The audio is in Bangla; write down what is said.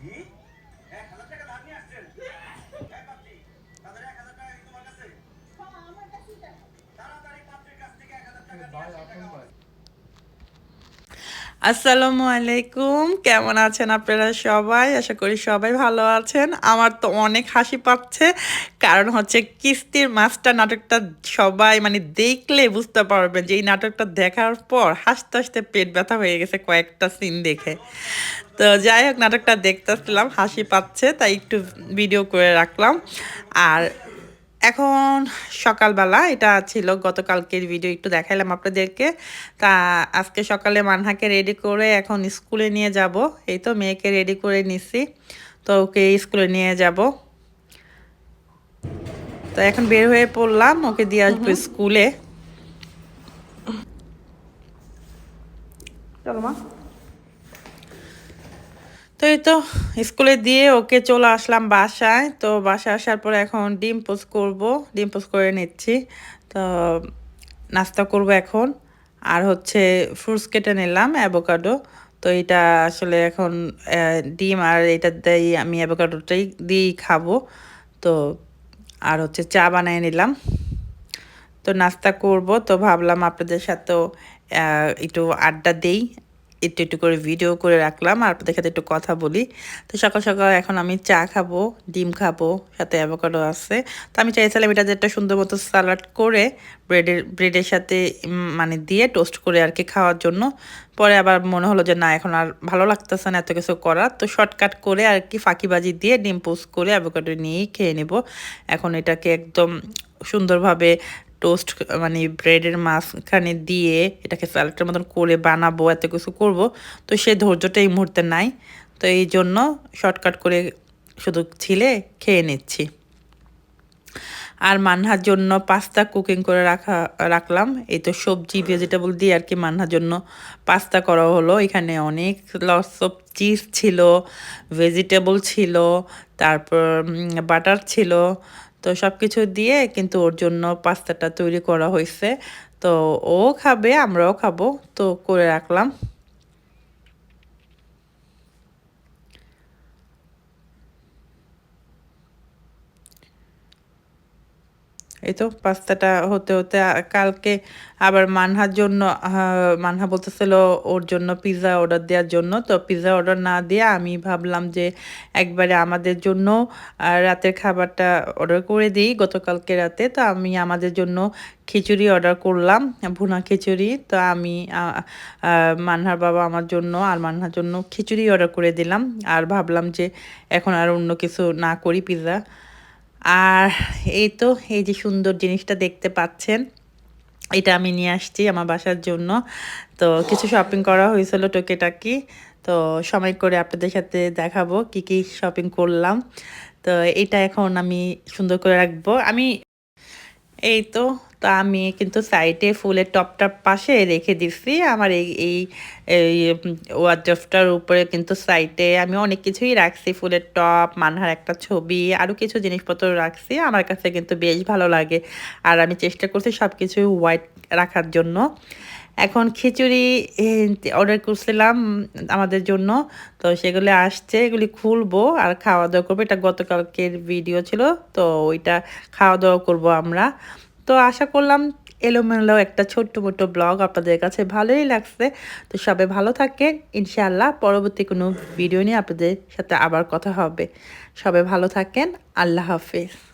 এক হাজার টাকা ধার নিয়ে আসছেন? তাদের এক হাজার টাকা তোমার কাছে? তাড়াতাড়ি পাত্রের কাছ থেকে এক হাজার টাকা আসসালামু আলাইকুম। কেমন আছেন আপনারা সবাই? আশা করি সবাই ভালো আছেন। আমার তো অনেক হাসি পাচ্ছে। কারণ হচ্ছে কিস্তির মাস্টার নাটকটা সবাই মানে দেখলে বুঝতে পারবেন যে এই নাটকটা দেখার পর হাসতে হাসতে পেট ব্যথা হয়ে গেছে কয়েকটা সিন দেখে। তো যাই হোক, নাটকটা দেখতেছিলাম, হাসি পাচ্ছে, তাই একটু ভিডিও করে রাখলাম। আর এখন সকালবেলা এটা ছিল গতকালকের ভিডিও একটু দেখাইলাম আপনাদেরকে। তা আজকে সকালে মানহাকে রেডি করে এখন স্কুলে নিয়ে যাব। এই তো মেয়েকে রেডি করে নিছি তো ওকে স্কুলে নিয়ে যাব। তো এখন বের হয়ে পড়লাম ওকে দিয়ে আসব স্কুলে। চলো মা। তো এই তো, স্কুলে দিয়ে ওকে চলে আসলাম বাসায়। তো বাসায় আসার পর এখন ডিম পোস্ট করব, ডিম পোস্ট করে নিচ্ছি। তো নাস্তা করব এখন। আর হচ্ছে ফ্রুটস কেটে নিলাম, অ্যাভোকাডো। তো এটা আসলে এখন ডিম আর এটা দিয়ে আমি অ্যাভোকাডোটাই দিয়েই খাব। তো আর হচ্ছে চা বানিয়ে নিলাম। তো নাস্তা করব। তো ভাবলাম আপনাদের সাথেও একটু আড্ডা দেই। একটু একটু করে ভিডিও করে রাখলাম আর সাথে একটু কথা বলি। তো সকাল সকাল এখন আমি চা খাব, ডিম খাব, সাথে অ্যাভোকাডো আছে। তো আমি চাইছিলাম এটা যে একটা সুন্দর মতো স্যালাড করে ব্রেডের ব্রেডের সাথে মানে দিয়ে টোস্ট করে আর কি খাওয়ার জন্য। পরে আবার মনে হলো যে না, এখন আর ভালো লাগতেছে না এত কিছু করার। তো শর্টকাট করে আর কি ফাঁকিবাজি দিয়ে ডিম পোস্ট করে অ্যাভোকাডো নিয়েই খেয়ে নেব। এখন এটাকে একদম সুন্দরভাবে টোস্ট মানে ব্রেডের মাঝখানে দিয়ে এটাকে স্যালাডের মতন করে বানাবো, এত কিছু করব। তো সে ধৈর্যটা এই মুহূর্তে নাই। তো এই জন্য শর্টকাট করে শুধু ছিলে খেয়ে নিচ্ছি। আর মান্নার জন্য পাস্তা কুকিং করে রাখা, রাখলাম। এই তো সবজি ভেজিটেবল দিয়ে আর কি মান্নার জন্য পাস্তা করা হলো। এখানে অনেক লস অফ চিজ ছিল ভেজিটেবল ছিল, তারপর বাটার ছিল তো সব কিছু দিয়ে কিন্তু ওর জন্য পাস্তাটা তৈরি করা হয়েছে। তো ও খাবে, আমরাও খাব। তো করে রাখলাম। এই তো পাস্তাটা হতে হতে কালকে আবার মানহার জন্য মানহা বলতেছিল ওর জন্য পিৎজা অর্ডার দেওয়ার জন্য। তো পিৎজা অর্ডার না দিয়ে আমি ভাবলাম যে একবারে আমাদের জন্য রাতের খাবারটা অর্ডার করে দিই গতকালকে রাতে। তো আমি আমাদের জন্য খিচুড়ি অর্ডার করলাম, ভুনা খিচুড়ি। তো আমি মানহার বাবা আমার জন্য আর মানহার জন্য খিচুড়ি অর্ডার করে দিলাম। আর ভাবলাম যে এখন আর অন্য কিছু না করি পিৎজা আর এই তো, এই যে সুন্দর জিনিসটা দেখতে পাচ্ছেন, এটা আমি নিয়ে আসছি আমার বাসার জন্য। তো কিছু শপিং করা হয়েছিল টোকেটাকি, তো সময় করে আপনাদের সাথে দেখাবো কি কি শপিং করলাম। তো এটা এখন আমি সুন্দর করে রাখব। আমি এই তো, তা আমি কিন্তু সাইডে ফুলের টপটার পাশে রেখে দিছি। আমার এই এই ওয়ার্ড্রফটার উপরে কিন্তু সাইডে আমি অনেক কিছুই রাখছি। ফুলের টপ মানহার একটা ছবি, আরও কিছু জিনিসপত্র রাখছি। আমার কাছে কিন্তু বেশ ভালো লাগে। আর আমি চেষ্টা করছি সব কিছুই হোয়াইট রাখার জন্য। এখন খিচুড়ি অর্ডার করছিলাম আমাদের জন্য। তো সেগুলি আসছে, এগুলি খুলবো আর খাওয়া দাওয়া করব। এটা গতকালকের ভিডিও ছিল, তো ওইটা খাওয়া দাওয়া করব আমরা। তো আশা করলাম এলোমেলো একটা ছোট্ট মোটো ব্লগ আপনাদের কাছে ভালোই লাগছে। তো সবাই ভালো থাকেন, ইনশাআল্লাহ পরবর্তী কোনো ভিডিও নিয়ে আপনাদের সাথে আবার কথা হবে। সবাই ভালো থাকেন, আল্লাহ হাফেজ।